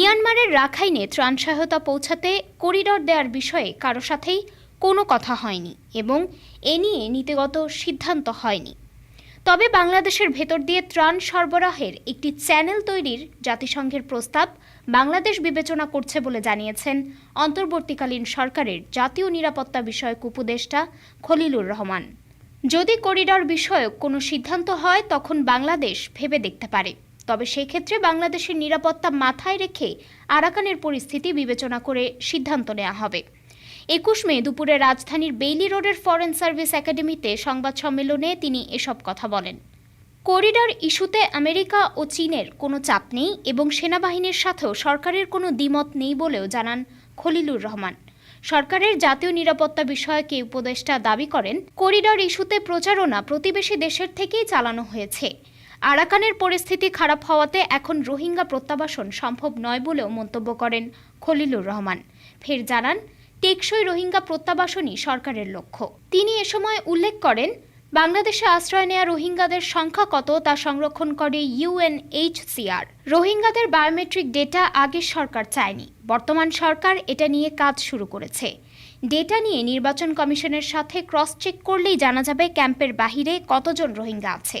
মিয়ানমারের রাখাইনে ত্রাণ সহায়তা পৌঁছাতে করিডর দেওয়ার বিষয়ে কারও সাথেই কোনো কথা হয়নি এবং এ নিয়ে নীতিগত সিদ্ধান্ত হয়নি। তবে বাংলাদেশের ভেতর দিয়ে ত্রাণ সরবরাহের একটি চ্যানেল তৈরির জাতিসংঘের প্রস্তাব বাংলাদেশ বিবেচনা করছে বলে জানিয়েছেন অন্তর্বর্তীকালীন সরকারের জাতীয় নিরাপত্তা বিষয়ক উপদেষ্টা খলিলুর রহমান। যদি করিডর বিষয়ক কোনো সিদ্ধান্ত হয়, তখন বাংলাদেশ ভেবে দেখতে পারে। তবে সেক্ষেত্রে বাংলাদেশের নিরাপত্তা মাথায় রেখে আরাকানের পরিস্থিতি বিবেচনা করে সিদ্ধান্ত নেওয়া হবে। একুশ মে দুপুরে রাজধানীর বেইলি রোডের ফরেন সার্ভিস একাডেমিতে সংবাদ সম্মেলনে তিনি এসব কথা বলেন। করিডর ইস্যুতে আমেরিকা ও চীনের কোনো চাপ নেই এবং সেনাবাহিনীর সাথেও সরকারের কোনো দ্বিমত নেই বলেও জানান খলিলুর রহমান। সরকারের জাতীয় নিরাপত্তা বিষয়ক উপদেষ্টা দাবি করেন, করিডর ইস্যুতে প্রচারণা প্রতিবেশী দেশের থেকেই চালানো হয়েছে। আরাকানের পরিস্থিতি খারাপ হওয়াতে এখন রোহিঙ্গা প্রত্যাবাসন সম্ভব নয় বলেও মন্তব্য করেন খলিলুর রহমান। ফের জানান, টেকসই রোহিঙ্গা প্রত্যাবাসনই সরকারের লক্ষ্য। তিনি এ সময় উল্লেখ করেন, বাংলাদেশে আশ্রয় নেওয়া রোহিঙ্গাদের সংখ্যা কত তা সংরক্ষণ করে ইউএনএইচসিআর রোহিঙ্গাদের বায়োমেট্রিক ডেটা আগের সরকার চায়নি, বর্তমান সরকার এটা নিয়ে কাজ শুরু করেছে। ডেটা নিয়ে নির্বাচন কমিশনের সাথে ক্রস চেক করলেই জানা যাবে ক্যাম্পের বাহিরে কতজন রোহিঙ্গা আছে।